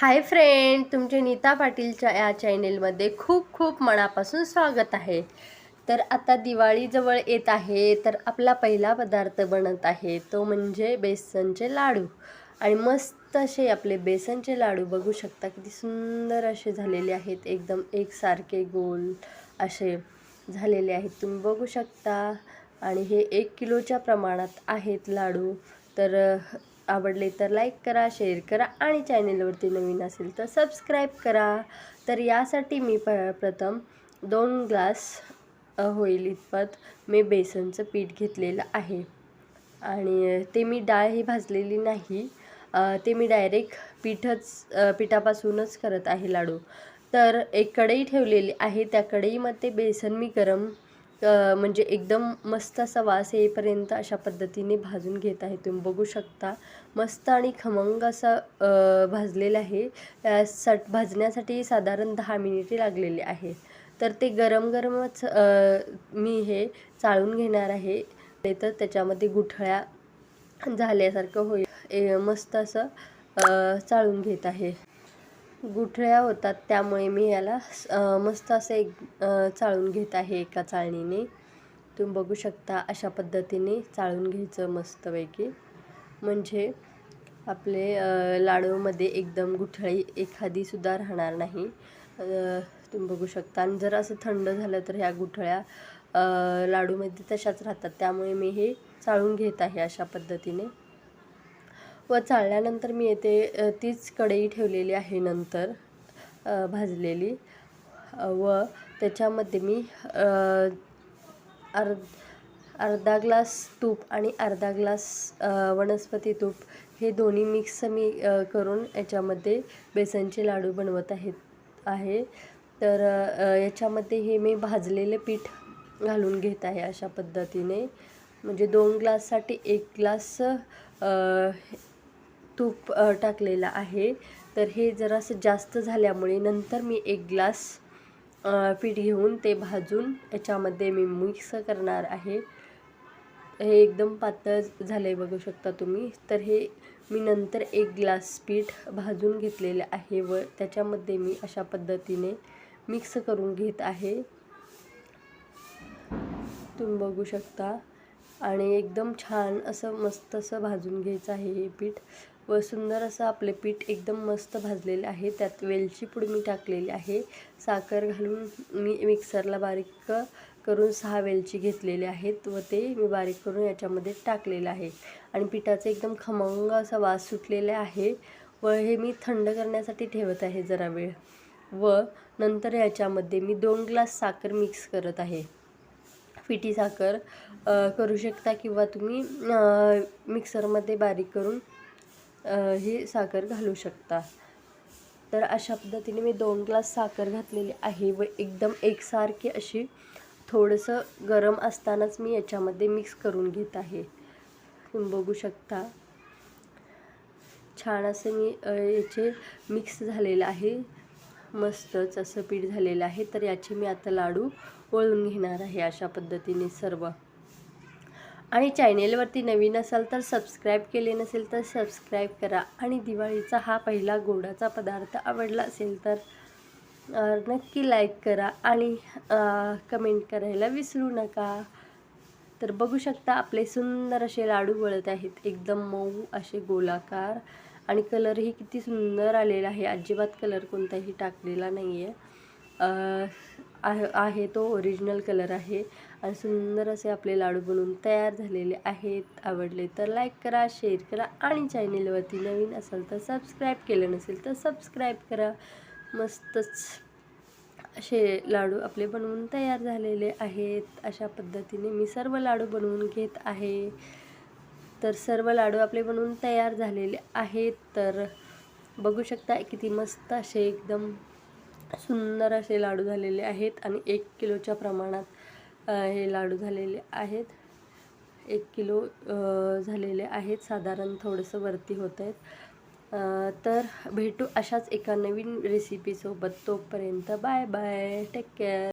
Hi friend तुमचे नीता पाटीलच्या या चॅनेलमध्ये खूप खूप मनापासून स्वागत आहे. तर आता दिवाळीजवळ येत आहे तर आपला पहिला पदार्थ बनत आहे तो म्हणजे बेसनचे लाडू. आणि मस्त असे आपले बेसनचे लाडू बघू शकता किती सुंदर असे झालेले आहेत एकदम एकसारखे गोल असे झालेले आहेत. तुम्ही बघू शकता. आणि हे एक किलोच्या प्रमाणात आहेत लाडू. तर आवडले तर लाईक करा शेअर करा आणि चॅनेलवरती नवीन असेल तर सबस्क्राईब करा. तर यासाठी मी प प्रथम दोन ग्लास होईल इतपत मी बेसनचं पीठ घेतलेलं आहे. आणि ते मी डाळ ही भाजलेली नाही. ते मी डायरेक्ट पीठच पिठापासूनच करत आहे लाडू. तर एक कढई ठेवलेली आहे. त्या कढईमध्ये बेसन मी गरम म्हणजे एकदम मस्त असा वास येईपर्यंत अशा पद्धतीने भाजून घेत आहे तुम्ही. बघू शकता मस्त आणि खमंग असा भाजलेला आहे. सट भाजण्यासाठी साधारण दहा मिनिटे लागलेली आहे तर ते गरम गरमच मी हे चाळून घेणार आहे. तर त्याच्यामध्ये गुठळ्या झाल्यासारखं होईल. ए मस्त असं चाळून घेत आहे. गुठळ्या होतात त्यामुळे मी याला मस्त असं एक चाळून घेत आहे एका चाळणीने. तुम्ही बघू शकता अशा पद्धतीने चाळून घ्यायचं मस्तपैकी. म्हणजे आपले लाडूमध्ये एकदम गुठळी एखादीसुद्धा राहणार नाही. तुम्ही बघू शकता. आणि जर असं थंड झालं तर ह्या गुठळ्या लाडूमध्ये तशाच राहतात. त्यामुळे मी हे चाळून घेत आहे अशा पद्धतीने. व चाळल्यानंतर मी येथे तीच कढई ठेवलेली आहे नंतर भाजलेली. व त्याच्यामध्ये मी अर्ध अर्धा ग्लास तूप आणि अर्धा ग्लास वनस्पती तूप हे दोन्ही मिक्स मी करून याच्यामध्ये बेसनचे लाडू बनवत आहेत आहे. तर याच्यामध्ये हे मी भाजलेले पीठ घालून घेत आहे अशा पद्धतीने. म्हणजे दोन ग्लाससाठी एक ग्लास तूप टाकलेलं आहे. तर हे जरासं जास्त झाल्यामुळे नंतर मी एक ग्लास पीठ घेऊन ते भाजून याच्यामध्ये मी मिक्स करणार आहे. हे एकदम पातळ झालं आहे बघू शकता तुम्ही. तर हे मी नंतर एक ग्लास पीठ भाजून घेतलेलं आहे व त्याच्यामध्ये मी अशा पद्धतीने मिक्स करून घेत आहे. तुम्ही बघू शकता. आणि एकदम छान असं मस्त असं भाजून घ्यायचं आहे हे पीठ. व सुंदर असं आपले पीठ एकदम मस्त भाजलेले आहे. त्यात वेलची पूड मी टाकलेली आहे. साखर घालून मी मिक्सरला बारीक करून सहा वेलची घेतलेले आहेत व ते मी बारीक करून याच्यामध्ये टाकलेलं आहे. आणि पिठाचा एकदम खमंग असा वास सुटलेला आहे. व हे मी थंड करण्यासाठी ठेवत आहे जरा वेळ. व नंतर याच्यामध्ये मी दोन ग्लास साखर मिक्स करत आहे. पिठी साखर करू शकता किंवा तुम्ही मिक्सरमध्ये बारीक करून ही साखर घालू शकता. तर अशा पद्धतीने मी दोन ग्लास साखर घातलेली आहे व एकदम एकसारखी अशी थोडंसं गरम असतानाच मी याच्यामध्ये मिक्स करून घेत आहे. तुम्ही बघू शकता. छान असं मी याचे मिक्स झालेलं आहे. मस्तच असं पीठ झालेलं आहे. तर याचे मी आता लाडू वळून घेणार आहे अशा पद्धतीने सर्व. आणि चॅनेलवरती नवीन असाल तर सबस्क्राईब केले नसेल तर सबस्क्राईब करा. आणि दिवाळीचा हा पहिला गोडाचा पदार्थ आवडला असेल तर नक्की लाईक करा. आणि कमेंट करायला विसरू नका. तर बघू शकता आपले सुंदर असे लाडू वळत आहेत. एकदम मऊ असे गोलाकार आणि कलरही किती सुंदर आलेला आहे. अजिबात कलर कोणताही टाकलेला नाही आहे आहे आहे तो ओरिजिनल कलर आहे. आणि सुंदर असे आपले लाडू बनवून तयार झालेले आहेत. आवडले तर लाईक करा शेअर करा आणि चॅनेलवरती नवीन असाल तर सबस्क्राईब केलं नसेल तर सबस्क्राईब करा. मस्तच असे लाडू आपले बनवून तयार झालेले आहेत. अशा पद्धतीने मी सर्व लाडू बनवून घेत आहे. तर सर्व लाडू आपले बनवून तयार झालेले आहेत. तर बघू शकता किती मस्त असे एकदम सुंदर असे लाडू झालेले आहेत आणि एक किलोच्या प्रमाणात हे लाडू झालेले आहेत. एक किलो झालेले आहेत. साधारण थोडंसं वरती होत आहेत. तर भेटू अशाच एका नवीन रेसिपीसोबत तोपर्यंत बाय बाय. Take care